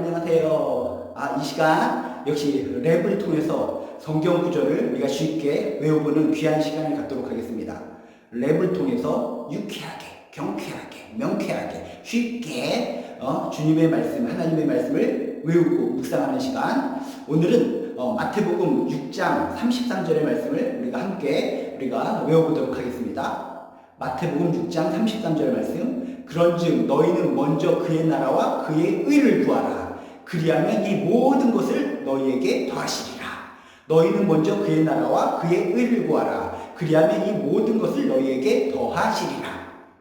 안녕하세요. 아, 이 시간 역시 랩을 통해서 성경 구절을 우리가 쉽게 외워보는 귀한 시간을 갖도록 하겠습니다. 랩을 통해서 유쾌하게, 경쾌하게, 명쾌하게, 쉽게 어, 주님의 말씀, 하나님의 말씀을 외우고 묵상하는 시간. 오늘은 어, 마태복음 6장 33절의 말씀을 우리가 함께 우리가 외워보도록 하겠습니다. 마태복음 6장 33절 말씀 그런즉 너희는 먼저 그의 나라와 그의 의를 구하라 그리하면 이 모든 것을 너희에게 더하시리라. 너희는 먼저 그의 나라와 그의 의를 구하라. 그리하면 이 모든 것을 너희에게 더하시리라.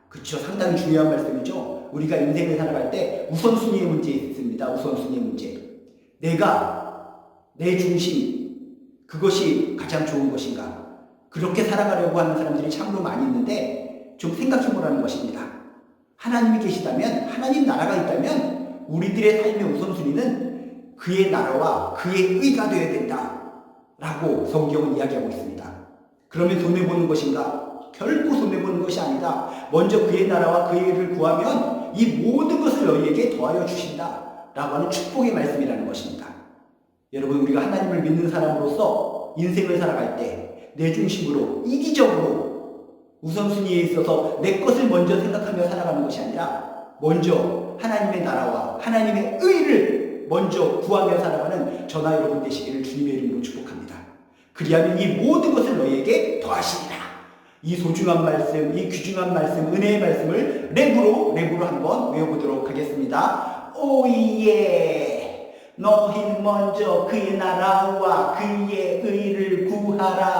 그쵸 상당히 중요한 말씀이죠. 우리가 인생을 살아갈 때 우선순위의 문제 있습니다. 우선순위의 문제. 내가 내 중심 그것이 가장 좋은 것인가? 그렇게 살아가려고 하는 사람들이 참으로 많이 있는데 좀 생각 좀 보라는 것입니다. 하나님이 계시다면, 하나님 나라가 있다면 우리들의 삶의 우선순위는 그의 나라와 그의 의가 되어야 된다. 라고 성경은 이야기하고 있습니다. 그러면 손해보는 것인가? 결코 손해보는 것이 아니다. 먼저 그의 나라와 그의 의를 구하면 이 모든 것을 너희에게 더하여 주신다. 라고 하는 축복의 말씀이라는 것입니다. 여러분, 우리가 하나님을 믿는 사람으로서 인생을 살아갈 때 내 중심으로 이기적으로 우선순위에 있어서 내 것을 먼저 생각하며 살아가는 것이 아니라 먼저 하나님의 나라와 하나님의 의를 먼저 구하며 살아가는 저나 여러분 되시기를 주님의 이름으로 축복합니다. 그리하면 이 모든 것을 너희에게 더하시리라. 이 소중한 말씀, 이 귀중한 말씀, 은혜의 말씀을 랩으로 랩으로 한번 외워보도록 하겠습니다. 오예. 너희는 먼저 그의 나라와 그의 의를 구하라.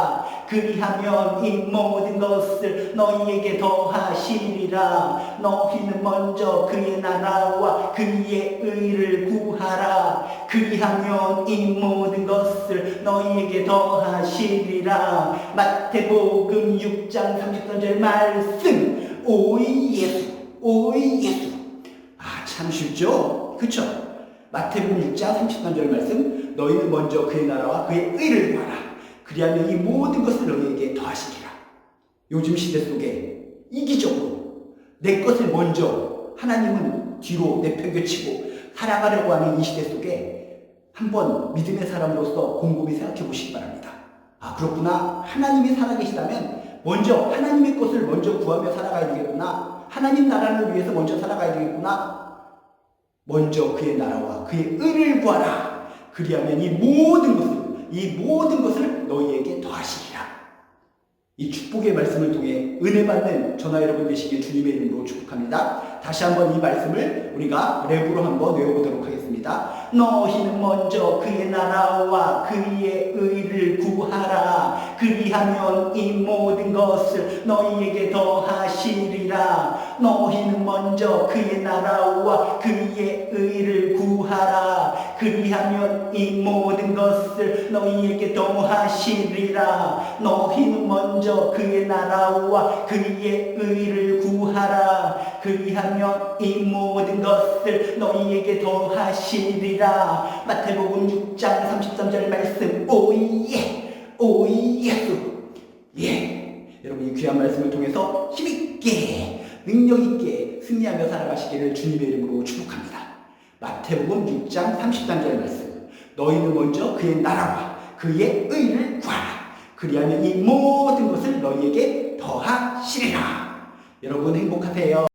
그리하면 이 모든 것을 너희에게 더하시리라. 너희는 먼저 그의 나라와 그의 의를 구하라. 그리하면 이 모든 것을 너희에게 더하시리라. 마태복음 6장 33절 말씀. 오이 예수, 오이 예수. 아, 참 쉽죠? 그쵸? 마태복음 6장 33절 말씀 너희는 먼저 그의 나라와 그의 의를 구하라 그리하면 이 모든 것을 너희에게 더하시리라. 요즘 시대 속에 이기적으로 내 것을 먼저 하나님은 뒤로 내팽개치고 살아가려고 하는 이 시대 속에 한번 믿음의 사람으로서 곰곰이 생각해 보시기 바랍니다. 아 그렇구나. 하나님이 살아계시다면 먼저 하나님의 것을 먼저 구하며 살아가야 되겠구나. 하나님 나라를 위해서 먼저 살아가야 되겠구나. 먼저 그의 나라와 그의 의를 구하라. 그리하면 이 모든 것을, 이 모든 것을 너희에게 더하시리라. 이 축복의 말씀을 통해 은혜 받는 전화 여러분 되시길 주님의 이름으로 축복합니다. 다시 한번 이 말씀을 우리가 랩으로 한번 외워보도록 하겠습니다. 너희는 먼저 그의 나라와 그의 의를 구하라. 그리하면 이 모든 것을 너희에게 더하시리라. 너희는 먼저 그의 나라와 그의 의를 구하라. 그리하면 이 모든 것을 너희에게 더하시리라. 너희는 먼저 그의 나라와 그의 의를 구하라. 그리하면 이 모든 것을 너희에게 더하시리라. 마태복음 6장 33절 말씀 오예 오예 예 여러분 이 귀한 말씀을 통해서 힘있게 능력있게 승리하며 살아가시기를 주님의 이름으로 축복합니다. 마태복음 6장 33절 말씀 너희는 먼저 그의 나라와 그의 의를 구하라. 그리하면 이 모든 것을 너희에게 더하시리라. 여러분 행복하세요.